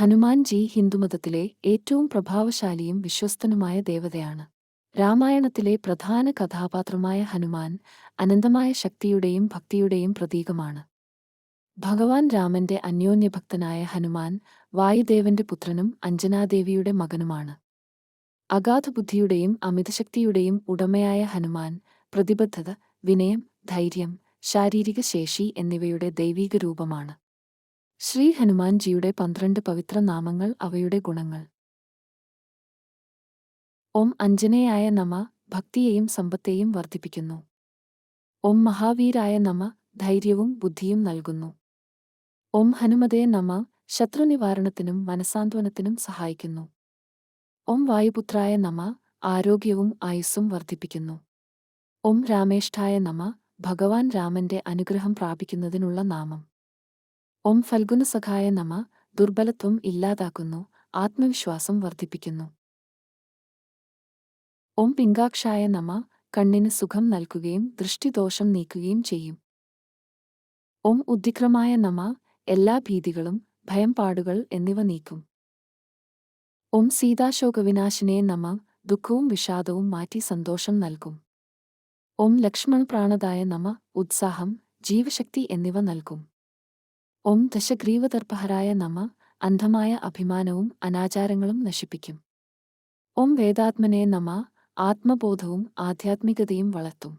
ഹനുമാൻജി ഹിന്ദുമതത്തിലെ ഏറ്റവും പ്രഭാവശാലിയും വിശ്വസ്തനുമായ ദേവതയാണ്. രാമായണത്തിലെ പ്രധാന കഥാപാത്രമായ ഹനുമാൻ അനന്തമായ ശക്തിയുടെയും ഭക്തിയുടെയും പ്രതീകമാണ്. ഭഗവാൻ രാമന്റെ അന്യോന്യഭക്തനായ ഹനുമാൻ വായുദേവന്റെ പുത്രനും അഞ്ജനാദേവിയുടെ മകനുമാണ്. അഗാധബുദ്ധിയുടെയും അമിതശക്തിയുടെയും ഉടമയായ ഹനുമാൻ പ്രതിബദ്ധത വിനയം ധൈര്യം ശാരീരിക ശേഷി എന്നിവയുടെ ദൈവീക രൂപമാണ് ശ്രീ ഹനുമാൻജിയുടെ പന്ത്രണ്ട് പവിത്ര നാമങ്ങൾ അവയുടെ ഗുണങ്ങൾ. ഓം അഞ്ജനേയായ നമ ഭക്തിയെയും സമ്പത്തെയും വർദ്ധിപ്പിക്കുന്നു. ഓം മഹാവീരായ നമ ധൈര്യവും ബുദ്ധിയും നൽകുന്നു. ഓം ഹനുമതേ നമ ശത്രുനിവാരണത്തിനും മനസാന്ത്വനത്തിനും സഹായിക്കുന്നു. ഓം വായുപുത്രായ നമ ആരോഗ്യവും ആയുസ്സും വർദ്ധിപ്പിക്കുന്നു. ഓം രാമേഷ്ഠായ നമ ഭഗവാൻ രാമന്റെ അനുഗ്രഹം പ്രാപിക്കുന്നതിനുള്ള നാമം. ഓം ഫൽഗുനസഖായ നമ ദുർബലത്വം ഇല്ലാതാക്കുന്നു ആത്മവിശ്വാസം വർദ്ധിപ്പിക്കുന്നു. ഓം പിങ്കാക്ഷായ നമ കണ്ണിന് സുഖം നൽകുകയും ദൃഷ്ടിദോഷം നീക്കുകയും ചെയ്യും. ഓം ഉദ്ധിക്രമായ നമ എല്ലാ ഭീതികളും ഭയംപാടുകൾ എന്നിവ നീക്കും. ഓം സീതാശോകവിനാശിനെ നമ ദുഃഖവും വിഷാദവും മാറ്റി സന്തോഷം നൽകും. ഓം ലക്ഷ്മൺ പ്രാണതായ നമ ഉത്സാഹം ജീവശക്തി എന്നിവ നൽകും. ഓം ദശഗ്രീവതർപ്പഹരായ നമ അന്ധമായ അഭിമാനവും അനാചാരങ്ങളും നശിപ്പിക്കും. ഓം വേദാത്മനെ നമ ആത്മബോധവും ആധ്യാത്മികതയും വളർത്തും.